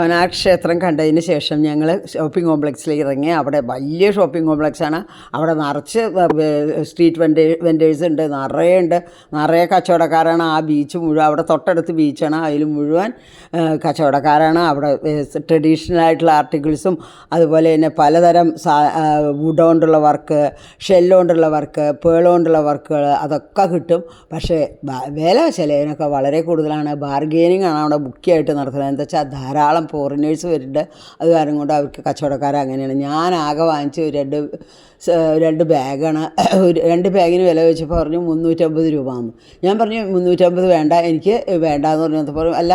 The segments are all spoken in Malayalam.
പനാർ ക്ഷേത്രം കണ്ടതിന് ശേഷം ഞങ്ങൾ ഷോപ്പിംഗ് കോംപ്ലക്സിലേക്ക് ഇറങ്ങി അവിടെ വലിയ ഷോപ്പിംഗ് കോംപ്ലക്സാണ്. അവിടെ നിറച്ച് സ്ട്രീറ്റ് വെൻഡേ വെൻഡേഴ്സ് ഉണ്ട് നിറയെ ഉണ്ട്. നിറയെ കച്ചവടക്കാരാണ്. ആ ബീച്ച് മുഴുവൻ അവിടെ തൊട്ടടുത്ത് ബീച്ചാണ്. അതിൽ മുഴുവൻ കച്ചവടക്കാരാണ്. അവിടെ ട്രഡീഷണൽ ആയിട്ടുള്ള ആർട്ടിക്കിൾസും അതുപോലെ തന്നെ പലതരം സാ വുഡ് കൊണ്ടുള്ള വർക്ക് ഷെല്ല് കൊണ്ടുള്ള വർക്ക് പേൾ കൊണ്ടുള്ള വർക്കുകൾ അതൊക്കെ കിട്ടും. പക്ഷേ വില ചിലതിനൊക്കെ വളരെ കൂടുതലാണ്. ബാർഗെയിനിങ് ആണ് അവിടെ ബുക്കിയായിട്ട് നടത്തുന്നത്. എന്താ വെച്ചാൽ ധാരാളം ഫോറിനേഴ്സ് വരുന്നുണ്ട്. അത് കാരണം കൊണ്ട് അവർക്ക് കച്ചവടക്കാർ അങ്ങനെയാണ്. ഞാൻ ആകെ വാങ്ങിച്ച രണ്ട് രണ്ട് ബാഗാണ്. രണ്ട് ബാഗിന് വില വെച്ചപ്പോൾ പറഞ്ഞു മുന്നൂറ്റമ്പത് രൂപ എന്ന് ഞാൻ പറഞ്ഞു മുന്നൂറ്റമ്പത് വേണ്ട എനിക്ക് വേണ്ട എന്ന് പറഞ്ഞപ്പോൾ പറഞ്ഞു അല്ല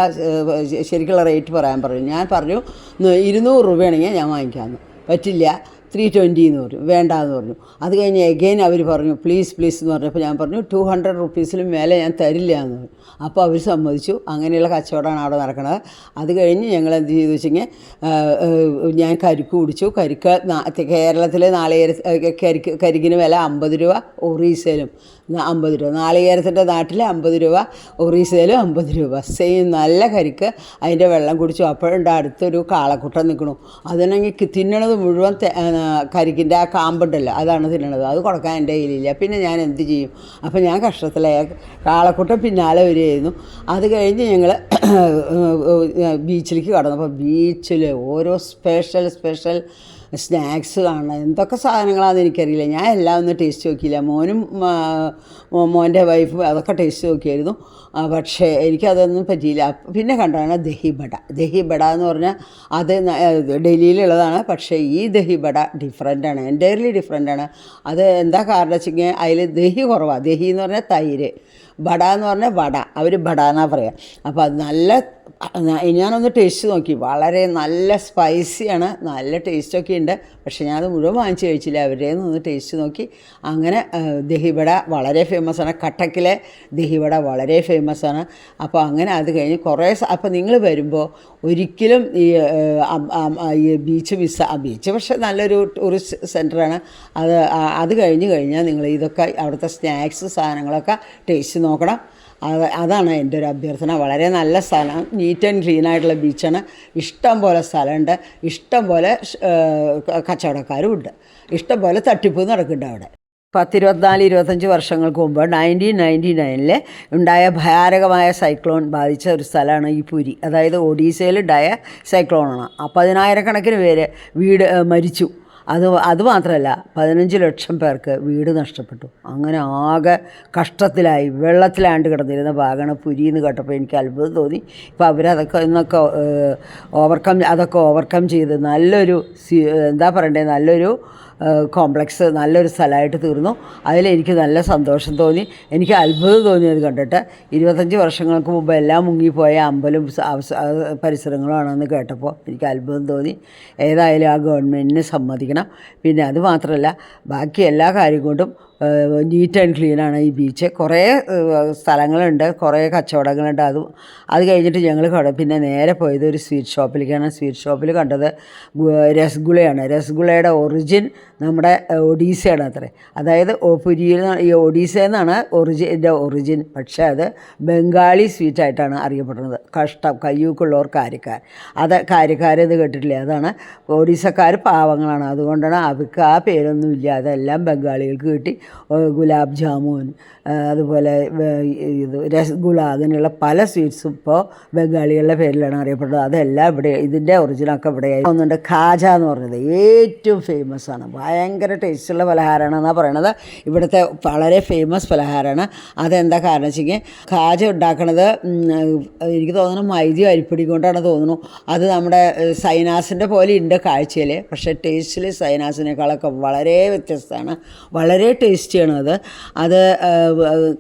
ശരിക്കുള്ള റേറ്റ് പറയാൻ പറഞ്ഞു. ഞാൻ പറഞ്ഞു "ന- ഇരുന്നൂറ് രൂപയാണെങ്കിൽ ഞാൻ വാങ്ങിക്കാമെന്ന് പറ്റില്ല. ത്രീ ട്വന്റി എന്ന് പറഞ്ഞു. വേണ്ട എന്ന് പറഞ്ഞു. അത് കഴിഞ്ഞ് എഗെയിൻ അവർ പറഞ്ഞു പ്ലീസ് പ്ലീസ് എന്ന് പറഞ്ഞപ്പോൾ ഞാൻ പറഞ്ഞു ടു ഹൺഡ്രഡ് റുപ്പീസിലും മേലെ ഞാൻ തരില്ല എന്ന് പറഞ്ഞു. അപ്പോൾ അവർ സമ്മതിച്ചു. അങ്ങനെയുള്ള കച്ചവടമാണ് അവിടെ നടക്കുന്നത് അത് കഴിഞ്ഞ് ഞങ്ങൾ എന്ത് ചെയ്തു വെച്ചെങ്കിൽ ഞാൻ കരിക്ക് കുടിച്ചു. കരിക്ക് കേരളത്തിലെ നാളികേര കരിക്ക് കരിക്കിന് വില അമ്പത് രൂപ ഒറീസയിലും. അമ്പത് രൂപ. നാളികേരത്തിന്റെ നാട്ടിൽ അമ്പത് രൂപ ഒറീസയിലും അമ്പത് രൂപ. സെയിം നല്ല കരിക്ക് അതിന്റെ വെള്ളം കുടിച്ചു. അപ്പോഴുണ്ട് അടുത്തൊരു കാളക്കുട്ടൻ നിൽക്കണു അതിനെങ്കിൽ തിന്നണത് മുഴുവൻ കരിക്കിന്റെ ആ കാമ്പുണ്ടല്ലോ അതാണ് തിന്നണത്. അത് കൊടുക്കാൻ എന്റെ കയ്യിലില്ല. പിന്നെ ഞാൻ എന്ത് ചെയ്യും? അപ്പം ഞാൻ കഷ്ടത്തിലായ. കാളക്കുട്ടൻ പിന്നാലെ വരികയായിരുന്നു. അത് കഴിഞ്ഞ് ഞങ്ങൾ ബീച്ചിലേക്ക് കടന്നു. അപ്പോൾ ബീച്ചിൽ ഓരോ സ്പെഷ്യൽ സ്പെഷ്യൽ സ്നാക്സ് കാണണം എന്തൊക്കെ സാധനങ്ങളാണെന്ന് എനിക്കറിയില്ല. ഞാൻ എല്ലാം ഒന്നും ടേസ്റ്റ് നോക്കിയില്ല. മോനും മോന്റെ വൈഫും അതൊക്കെ ടേസ്റ്റ് നോക്കിയായിരുന്നു. പക്ഷേ എനിക്കതൊന്നും പറ്റിയില്ല. പിന്നെ കണ്ടതാണ് ദഹിബട. ദഹിബട എന്ന് പറഞ്ഞാൽ അത് ഡൽഹിയിലുള്ളതാണ്. പക്ഷേ ഈ ദഹിബട ഡിഫറെന്റാണ് എന്റയർലി ഡിഫറെന്റാണ് അത് എന്താ കാരണം വെച്ചെങ്കിൽ അതിൽ ദഹി കുറവാണ് ദഹി എന്ന് പറഞ്ഞാൽ തൈര്. വട എന്ന് പറഞ്ഞാൽ വട. അവർ ബട എന്നാണ് പറയുക അപ്പോൾ അത് നല്ല ഞാനൊന്ന് ടേസ്റ്റ് നോക്കി. വളരെ നല്ല സ്പൈസിയാണ് നല്ല ടേസ്റ്റൊക്കെ ഉണ്ട്. പക്ഷേ ഞാനത് മുഴുവൻ വാങ്ങിച്ച് കഴിച്ചില്ല. അവരുടെ നിന്ന് ടേസ്റ്റ് നോക്കി. അങ്ങനെ ദഹിവട വളരെ ഫേമസ് ആണ്. കട്ടക്കിലെ ദഹിവട വളരെ ഫേമസ് ആണ്. അപ്പോൾ അങ്ങനെ അത് കഴിഞ്ഞ് കുറേ അപ്പോൾ നിങ്ങൾ വരുമ്പോൾ ഒരിക്കലും ഈ ബീച്ച് മിസ് ആ ബീച്ച് പക്ഷേ നല്ലൊരു ടൂറിസ്റ്റ് സെന്ററാണ് അത് അത് കഴിഞ്ഞ് കഴിഞ്ഞാൽ നിങ്ങൾ ഇതൊക്കെ അവിടുത്തെ സ്നാക്സ് സാധനങ്ങളൊക്കെ ടേസ്റ്റ് നോക്കണം. അതാണ് എന്റെ ഒരു അഭ്യർത്ഥന. വളരെ നല്ല സ്ഥലം. നീറ്റ് ആൻഡ് ക്ലീൻ ആയിട്ടുള്ള ബീച്ചാണ് ഇഷ്ടം പോലെ സ്ഥലമുണ്ട്. ഇഷ്ടം പോലെ കച്ചവടക്കാരും ഉണ്ട് ഇഷ്ടം പോലെ തട്ടിപ്പ് നടക്കുന്നുണ്ട് അവിടെ. പത്തിരുപത്തിനാല് ഇരുപത്തഞ്ച് വർഷങ്ങൾക്ക് മുമ്പ് നയന്റീൻ നയന്റി നയനിൽ ഉണ്ടായ ഭയാനകമായ സൈക്ലോൺ ബാധിച്ച ഒരു സ്ഥലമാണ് ഈ പുരി. അതായത് ഒഡീസയിലുണ്ടായ സൈക്ലോണാണ് പതിനായിരക്കണക്കിന് പേര് വീട് മരിച്ചു. അത് അത് മാത്രമല്ല പതിനഞ്ച് ലക്ഷം പേർക്ക് വീട് നഷ്ടപ്പെട്ടു. അങ്ങനെ ആകെ കഷ്ടത്തിലായി. വെള്ളത്തിലാണ്ട് കിടന്നിരുന്ന ഭാഗമാണ് പുരിയെന്ന് കേട്ടപ്പോൾ എനിക്ക് അത്ഭുതം തോന്നി. ഇപ്പോൾ അവരതൊക്കെ ഇന്നൊക്കെ ഓവർകം അതൊക്കെ ഓവർകം ചെയ്ത് നല്ലൊരു എന്താ പറയണ്ടേ നല്ലൊരു കോംപ്ലക്സ് നല്ലൊരു സ്ഥലമായിട്ട് തീർന്നു. അതിലെനിക്ക് നല്ല സന്തോഷം തോന്നി. എനിക്ക് അത്ഭുതം തോന്നിയത് കണ്ടിട്ട്. ഇരുപത്തഞ്ച് വർഷങ്ങൾക്ക് മുമ്പ് എല്ലാം മുങ്ങിപ്പോയ അമ്പലം പരിസരങ്ങളുമാണെന്ന് കേട്ടപ്പോൾ എനിക്ക് അത്ഭുതം തോന്നി. ഏതായാലും ആ ഗവൺമെന്റിന് സമ്മതിക്കണം. പിന്നെ അത് മാത്രമല്ല ബാക്കി എല്ലാ കാര്യം കൊണ്ടും നീറ്റ് ആൻഡ് ആണ് ഈ ബീച്ച്. കുറേ സ്ഥലങ്ങളുണ്ട് കുറേ കച്ചവടങ്ങളുണ്ട്. അത് അത് കഴിഞ്ഞിട്ട് ഞങ്ങൾ പിന്നെ നേരെ പോയത് ഒരു സ്വീറ്റ് ഷോപ്പിലേക്കാണ്. സ്വീറ്റ് ഷോപ്പിൽ കണ്ടത് രസഗുളയാണ്. രസഗുളയുടെ ഒറിജിൻ നമ്മുടെ ഒഡീസയാണ് അത്രേ. അതായത് പുരിയിൽ ഈ ഒഡീസ എന്നാണ് ഒറിജിന്റെ ഒറിജിൻ. പക്ഷേ അത് ബംഗാളി സ്വീറ്റായിട്ടാണ് അറിയപ്പെടുന്നത്. കഷ്ടം കയ്യൂക്കുള്ളവർ കാര്യക്കാർ. അത് കാര്യക്കാരെന്ന് കേട്ടിട്ടില്ല? അതാണ് ഒഡീസക്കാർ പാവങ്ങളാണ്. അതുകൊണ്ടാണ് അവർക്ക് ആ പേരൊന്നും ഇല്ല. അതെല്ലാം ബംഗാളികൾക്ക് കിട്ടി. ഗുലാബ് ജാമുൻ അതുപോലെ ഇത് രസഗുള അങ്ങനെയുള്ള പല സ്വീറ്റ്സും ഇപ്പോൾ ബംഗാളികളുടെ പേരിലാണ് അറിയപ്പെടുന്നത്. അതെല്ലാം ഇവിടെ ഇതിന്റെ ഒറിജിനൊക്കെ ഇവിടെ ഒന്നുണ്ട് ഖാജ എന്ന് പറഞ്ഞത് ഏറ്റവും ഫേമസ് ആണ്. ഭയങ്കര ടേസ്റ്റുള്ള പലഹാരമാണ് പലഹാരമാണെന്നാണ് പറയണത്. ഇവിടുത്തെ വളരെ ഫേമസ് പലഹാരമാണ്. അതെന്താ കാരണം വെച്ചെങ്കിൽ ഖാജ ഉണ്ടാക്കണത് എനിക്ക് തോന്നുന്നു മൈദയും അരിപ്പൊടി കൊണ്ടാണ് തോന്നുന്നു. അത് നമ്മുടെ സൈനാസിന്റെ പോലെ ഉണ്ട് കാഴ്ചയിൽ പക്ഷേ ടേസ്റ്റിൽ സൈനാസിനേക്കാളൊക്കെ വളരെ വ്യത്യസ്തമാണ്. വളരെ ടേസ്റ്റിയാണ് അത്. അത്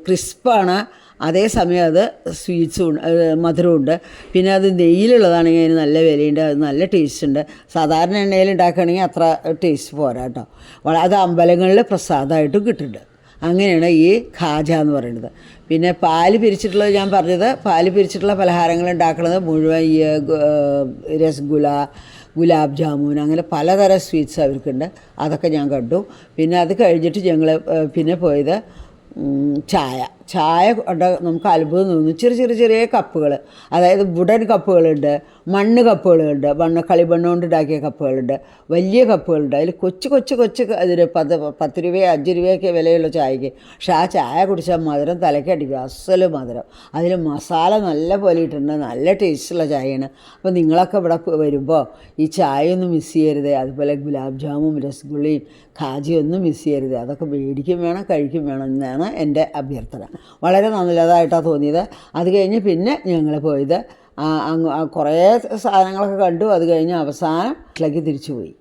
ക്രിസ്പാണ്. അതേസമയം അത് സ്വീറ്റ്സും മധുരമുണ്ട് പിന്നെ അത് നെയ്യിലുള്ളതാണെങ്കിൽ അതിന് നല്ല വിലയുണ്ട്. അത് നല്ല ടേസ്റ്റ് ഉണ്ട് സാധാരണ എണ്ണയിൽ ഉണ്ടാക്കുകയാണെങ്കിൽ അത്ര ടേസ്റ്റ് പോരാ കേട്ടോ. അത് അമ്പലങ്ങളിൽ പ്രസാദമായിട്ടും കിട്ടുന്നുണ്ട്. അങ്ങനെയാണ് ഈ ഖാജ എന്ന് പറയുന്നത്. പിന്നെ പാൽ പിരിച്ചിട്ടുള്ളത് ഞാൻ പറഞ്ഞത് പാൽ പിരിച്ചിട്ടുള്ള പലഹാരങ്ങൾ ഉണ്ടാക്കുന്നത് മുഴുവൻ ഈ രസഗുള ഗുലാബ് ജാമുൻ അങ്ങനെ പലതരം സ്വീറ്റ്സ് അവർക്കുണ്ട്. അതൊക്കെ ഞാൻ കണ്ടു. പിന്നെ അത് കഴിഞ്ഞിട്ട് ഞങ്ങൾ പിന്നെ പോയത് ചായ. ചായ കൊണ്ട് നമുക്ക് അത്ഭുതം തോന്നുന്നു. ചെറിയ ചെറിയ ചെറിയ കപ്പുകൾ. അതായത് വുഡൻ കപ്പുകളുണ്ട് മണ്ണ് കപ്പുകളുണ്ട് മണ്ണ് കളിമണ്ണ് കൊണ്ട് ഉണ്ടാക്കിയ കപ്പുകളുണ്ട് വലിയ കപ്പുകളുണ്ട്. അതിൽ കൊച്ചു കൊച്ചു കൊച്ചു അതിന് പത്ത് പത്ത് രൂപയോ അഞ്ച് രൂപയൊക്കെ വിലയുള്ള ചായക്ക്. പക്ഷെ ആ ചായ കുടിച്ചാൽ മധുരം തലക്കടിക്കും അസൽ മധുരം. അതിൽ മസാല നല്ല പോലെ ഇട്ടിട്ടുണ്ട്. നല്ല ടേസ്റ്റുള്ള ചായയാണ്. അപ്പോൾ നിങ്ങളൊക്കെ ഇവിടെ വരുമ്പോൾ ഈ ചായ ഒന്നും മിസ് ചെയ്യരുത്. അതുപോലെ ഗുലാബ് ജാമും രസഗുളയും കാജിയൊന്നും മിസ് ചെയ്യരുത്. അതൊക്കെ മേടിക്കും വേണം കഴിക്കും വേണം എന്നാണ് എന്റെ അഭ്യർത്ഥന. വളരെ നല്ലതായിട്ടാണ് തോന്നിയത്. അത് കഴിഞ്ഞ് പിന്നെ ഞങ്ങൾ പോയത് കുറേ സാധനങ്ങളൊക്കെ കണ്ടു. അത് കഴിഞ്ഞ് അവസാനം വീട്ടിലേക്ക് തിരിച്ചു പോയി.